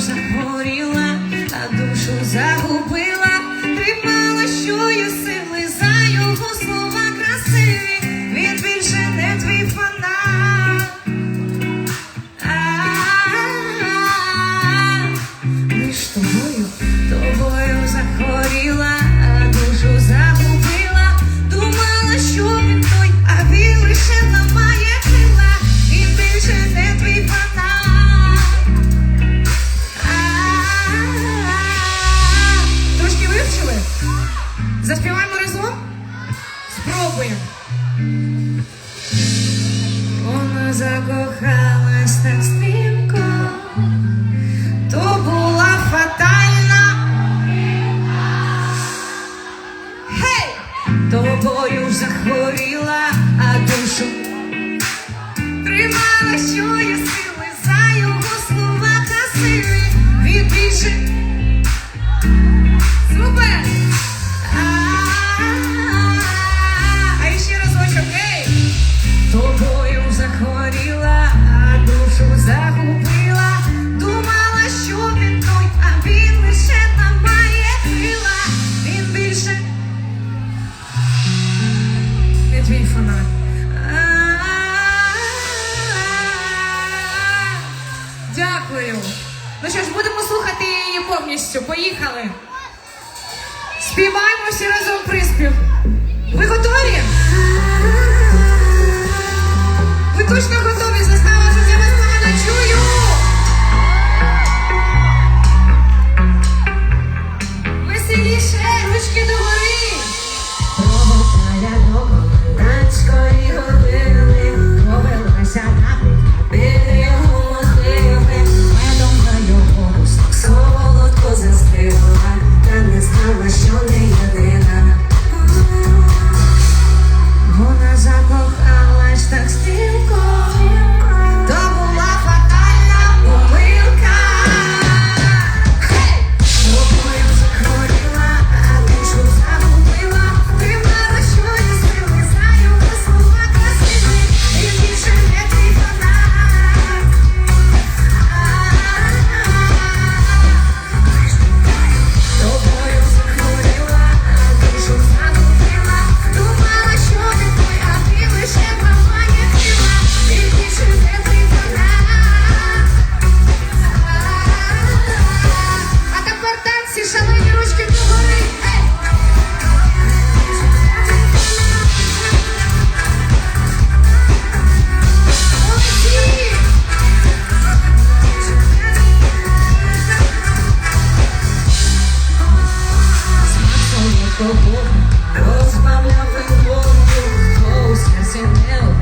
cosa por io спробуємо. Вона закохалась на стрімко, то була фатальна. Гей! Тобою захворіла, а душу тримала, що є сили за його слова красиві. Він більше. Супер! повністю. Поїхали. Співаємо всі разом приспів. Ви готові? Ви точно готові застава за себе погано чую. Ручки до Close my mouth and blow you close, yes.